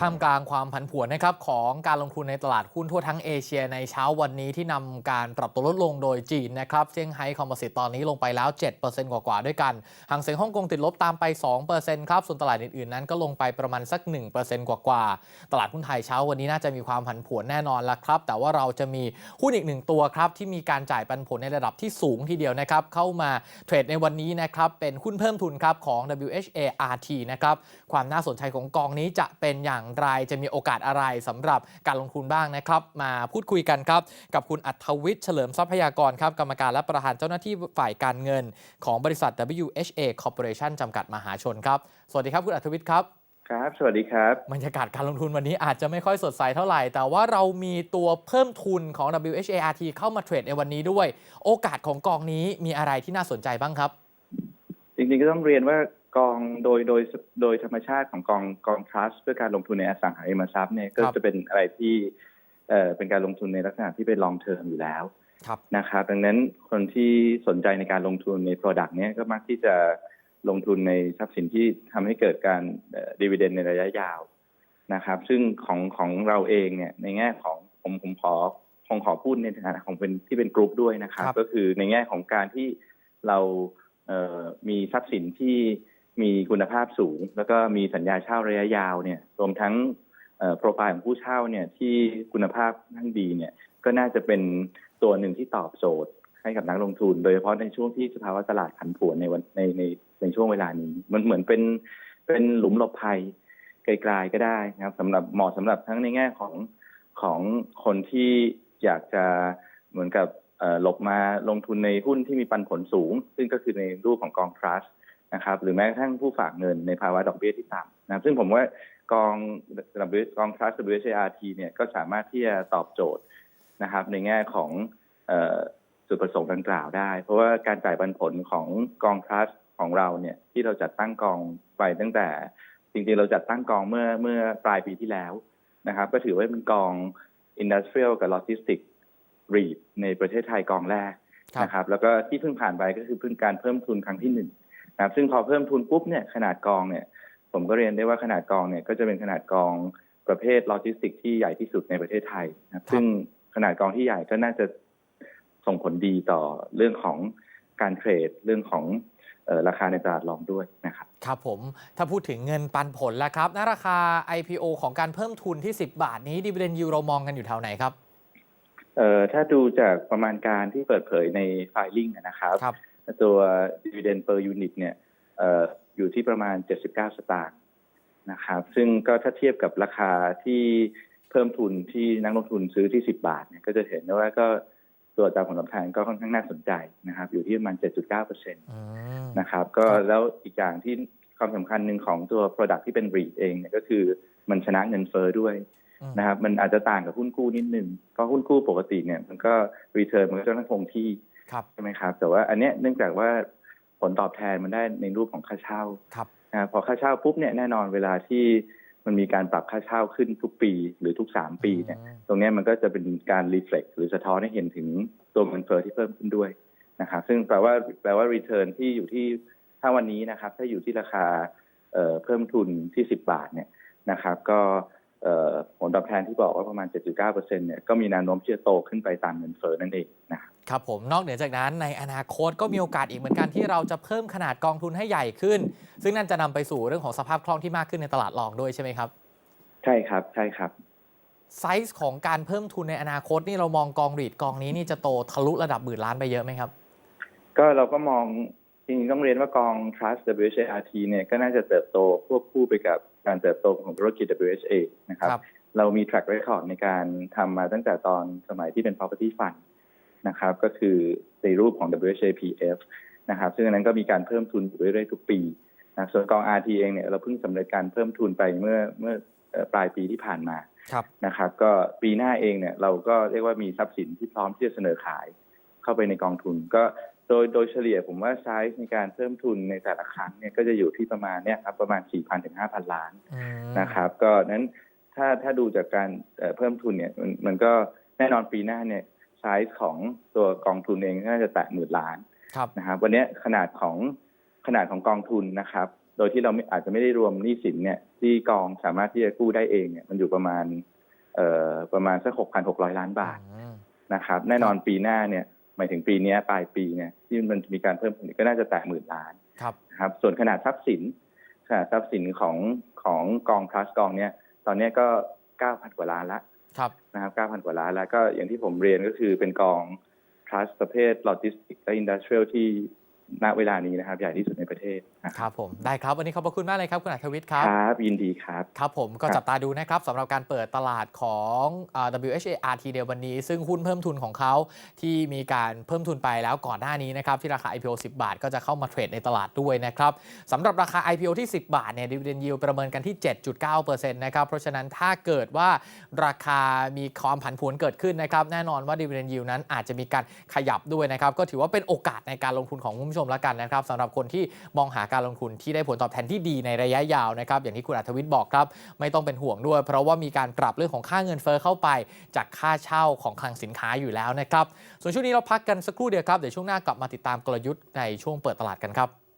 ท่ามกลางความผันผวนนะครับของการลงทุนในตลาดหุ้นทั่วทั้งเอเชียในเช้าวันนี้ที่นำการปรับตัวลดลงโดยจีนนะครับเซี่ยงไฮ้คอมโพสิตตอนนี้ลงไปแล้ว 7%กว่าๆด้วยกันหางเสียงฮ่องกงติดลบตามไป 2%ครับส่วนตลาดอื่นๆนั้นก็ลงไปประมาณสัก 1%กว่าๆตลาดหุ้นไทยเช้าวันนี้น่าจะมีความผันผวนแน่นอนละครับ แต่ว่าเราจะมีหุ้นอีกหนึ่งตัวครับที่มีการจ่ายปันผลในระดับที่สูงทีเดียวนะครับเข้ามาเทรดในวันนี้นะครับเป็นหุ้นเพิ่มทุนครับของ WHART นะครับความน่าสนใจของกองนี้จะเป็นอย่างไร จะมีโอกาสอะไรสำหรับการลงทุนบ้างนะครับ มาพูดคุยกันครับ กับคุณอัธวิทย์เฉลิมทรัพยากรครับ กรรมการและประธานเจ้าหน้าที่ฝ่ายการเงิน ของบริษัท WHA Corporation จำกัดมหาชนครับ สวัสดีครับคุณอัธวิทย์ครับครับ สวัสดีครับบรรยากาศการลงทุนวันนี้อาจจะไม่ค่อยสดใสเท่าไหร่ แต่ว่าเรามีตัวเพิ่มทุนของ WHART เข้ามาเทรดในวันนี้ด้วย โอกาสของกองนี้มีอะไรที่น่าสนใจบ้างครับ จริงๆก็ต้องเรียนว่า กองโดยโดยโดยธรรมชาติของกองกองทรัสเพื่อการลงทุนในอสังหาริมทรัพย์เนี่ยก็ครับจะเป็นอะไรที่เอ่อเป็นการลงทุนในลักษณะที่เป็น long term อยู่แล้วครับนะครับดังนั้นคนที่สนใจในการลงทุนใน Product เนี้ยก็มักที่จะลงทุนในทรัพย์สินที่ทำให้เกิดการดีเวเดนในระยะยาวนะครับ ซึ่งของของเราเองเนี่ยในแง่ของผมผมขอคงขอพูดในฐานะของเป็นที่เป็นกรุ๊ปด้วยนะครับครับก็คือในแง่ของการที่เราเอ่อมีทรัพย์สินที่ มีคุณภาพสูง แล้วก็มีสัญญาเช่าระยะยาวเนี่ยรวมทั้งโปรไฟล์ของผู้เช่าเนี่ยที่คุณภาพทั้งดีเนี่ยก็น่าจะเป็นตัวหนึ่งที่ตอบโจทย์ให้กับนักลงทุน โดยเฉพาะในช่วงที่สภาวะตลาดผันผวนในวันในในในช่วงเวลานี้ มันเหมือนเป็นเป็นหลุมหลบภัยไกลๆก็ได้นะครับสำหรับเหมาะสำหรับทั้งในแง่ของของคนที่อยากจะเหมือนกับหลบมาลงทุนในหุ้นที่มีปันผลสูง ซึ่งก็คือในรูปของกองทรัส นะครับหรือแม้กระทั่งผู้ฝากเงินในภาวะดอกเบี้ยที่ต่ำนะครับซึ่งผมว่ากองกองทรัส WHART เนี่ยก็สามารถที่จะตอบโจทย์นะครับ ในแง่ของเอ่อจุดประสงค์ดังกล่าวได้ เพราะว่าการจ่ายปันผลของกองทรัสของเราเนี่ยที่เราจัดตั้งกองไปตั้งแต่ จริงๆเราจัดตั้งกองเมื่อเมื่อปลายปีที่แล้วนะครับ ก็ถือว่าเป็นกอง Industrial กับ Logistics REIT ในประเทศไทยกองแรกครับนะครับ แล้วก็ที่เพิ่งผ่านไปก็คือเพิ่งการเพิ่มทุนครั้งที่หนึ่ง นะครับซึ่งพอเพิ่มทุนปุ๊บเนี่ยขนาดกองเนี่ยผมก็เรียนได้ว่าขนาดกองเนี่ยก็จะเป็นขนาดกองประเภทโลจิสติกที่ใหญ่ที่สุดในประเทศไทยนะครับซึ่งขนาดกองที่ใหญ่ก็น่าจะส่งผลดีต่อเรื่องของการเทรดเรื่องของเออราคาในตลาดรองด้วยนะครับครับผมถ้าพูดถึงเงินปันผลแล้วครับณราคา IPO ของการเพิ่มทุนที่ 10 บาทนี้ดีเวเดนยูเรามองกันอยู่แถวไหนครับเอ่อถ้าดูจากประมาณการที่เปิดเผยในไฟลิ่งนะครับครับ ตัว dividend per unit เนี่ยเอ่ออยู่ที่ประมาณ 79 สตางค์นะครับ ซึ่งก็ถ้าเทียบกับราคาที่เพิ่มทุนที่นักลงทุนซื้อที่ 10 บาทเนี่ยก็จะเห็นได้ว่าก็ตัวอัตราผลตอบแทนก็ค่อนข้างน่าสนใจนะครับ อยู่ที่ประมาณ 7.9เปอร์เซ็นต์อืมนะครับ ก็ครับแล้วอีกอย่างที่ความสำคัญหนึ่งของตัว Product ที่เป็น REIT เองเนี่ยก็คือมันชนะเงินเฟ้อด้วยอืมนะครับ มันอาจจะต่างกับหุ้นกู้นิดนึงเพราะหุ้นกู้ปกติเนี่ยมันก็ return มันก็จะต้องคงที่ครับ ใช่ไหมครับ แต่ว่าอันเนี้ยเนื่องจากว่าผลตอบแทนมันได้ในรูปของค่าเช่าครับนะครับพอค่าเช่าปุ๊บเนี่ยแน่นอนเวลาที่มันมีการปรับค่าเช่าขึ้นทุกปีหรือทุกสามปีเนี่ยอืมตรงเนี้ยมันก็จะเป็นการรีเฟล็กหรือสะท้อนให้เห็นถึงตัวเงินเฟ้อที่เพิ่มขึ้นด้วยนะครับซึ่งแปลว่าแปลว่า return ที่อยู่ที่ถ้าวันนี้นะครับ ถ้าอยู่ที่ราคาเอ่อเพิ่มทุนที่10บาทเนี่ยนะครับ ก็เอ่อ ผลตอบแทนที่บอกว่าประมาณ 7.9%เนี่ยก็มีแนวโน้มที่จะโตขึ้นไปตามเงินเฟ้อนั่นเองนะครับครับผมนอกเหนือจากนั้นในอนาคตก็มีโอกาสอีกเหมือนกันที่เราจะเพิ่มขนาดกองทุนให้ใหญ่ขึ้น ซึ่งนั่นจะนำไปสู่เรื่องของสภาพคล่องที่มากขึ้นในตลาดรองด้วยใช่ไหมครับ ใช่ครับใช่ครับไซส์ของการเพิ่มทุนในอนาคตนี่เรามองกองรีดกองนี้นี่จะโตทะลุระดับหมื่นล้านไปเยอะไหมครับ ก็เราก็มองจริงๆต้องเรียนว่ากอง Trust WHART เนี่ยก็น่าจะเติบโตควบคู่ไปกับ การเติบโตของธุรกิจ WHA นะครับครับเรามี track record ในการทำมาตั้งแต่ตอนสมัยที่เป็น property fund นะครับก็คือในรูปของ WHAPF นะครับซึ่งอันนั้นก็มีการเพิ่มทุนอยู่เรื่อยๆทุกปีนะส่วนกอง RT เองเนี่ยเราเพิ่งสำเร็จการเพิ่มทุนไปเมื่อเมื่อเอ่อปลายปีที่ผ่านมาครับนะครับก็ปีหน้าเองเนี่ยเราก็เรียกว่ามีทรัพย์สินที่พร้อมที่จะเสนอขายเข้าไปในกองทุน ก็ โดยโดยเฉลี่ยผมว่าไซส์ในการเพิ่มทุนในแต่ละครั้งเนี่ยก็จะอยู่ที่ประมาณเนี่ยครับประมาณ 4,000ถึง5,000 ล้านอืมนะครับ ก็นั้นถ้าถ้าดูจากการเอ่อเพิ่มทุนเนี่ยมันมันก็แน่นอนปีหน้าเนี่ยไซส์ของตัวกองทุนเองก็น่าจะแตะหมื่นล้านครับนะครับวันเนี้ยขนาดของขนาดของกองทุนนะครับ โดยที่เราไม่อาจจะไม่ได้รวมหนี้สินเนี่ยที่กองสามารถที่จะกู้ได้เองเนี่ยมันอยู่ประมาณเอ่อประมาณสักหกพันหกร้อยล้านบาทอืมนะครับ แน่นอนปีหน้าเนี่ยห มายถึงปีเนี้ยปลายปีเนี่ยที่มันมีการเพิ่มขึ้นก็น่าจะแตะหมื่นล้านครับนะครับส่วนขนาดทรัพย์สินขนาดทรัพย์สินของของกองพลัสกองเนี่ยตอนเนี้ยก็เก้าพันกว่าล้านละครับนะครับเก้าพันกว่าล้านแล้วก็อย่างที่ผมเรียนก็คือเป็นกองพลัสประเภทโลจิสติกและอินดัสเทรียลที่ ณเวลานี้นะครับ ใหญ่ที่สุดในประเทศนะคครับรับผมได้ครับ วันนี้ขอบพระคุณมากเลยครับคุณอัธวิทย์ครับครับ ยินดีครับ ครับผมก็ครับจับตาดูนะครับสำหรับการเปิดตลาดของอ่า WHA RT เดวันนี้ ซึ่งหุ้นเพิ่มทุนของเขาที่มีการเพิ่มทุนไปแล้วก่อนหน้านี้นะครับที่ราคา IPO 10 บาท ก็จะเข้ามาเทรดในตลาดด้วยนะครับสำหรับราคา IPO ที่ 10 บาทเนี่ย dividend yield ประเมินกันที่ 7.9%นะครับเพราะฉะนั้นถ้าเกิดว่าราคามีความผันผวนเกิดขึ้นนะครับแน่นอนว่า dividend yield นั้นอาจจะมีการขยับด้วยนะครับก็ถือว่าเป็นโอกาสในการลงทุนของคุณผู้ชมแล้วกันนะครับสำหรับคนที่มองหาการลงทุนที่ได้ผลตอบแทนที่ดีในระยะยาวนะครับอย่างที่คุณอัธวิทย์บอกครับ ไม่ต้องเป็นห่วงด้วย เพราะว่ามีการปรับเรื่องของค่าเงินเฟ้อเข้าไป จากค่าเช่าของคลังสินค้าอยู่แล้วนะครับส่วนช่วงนี้เราพักกันสักครู่เดียวครับเดี๋ยวช่วงหน้ากลับมาติดตามกลยุทธ์ในช่วงเปิดตลาดกันครับ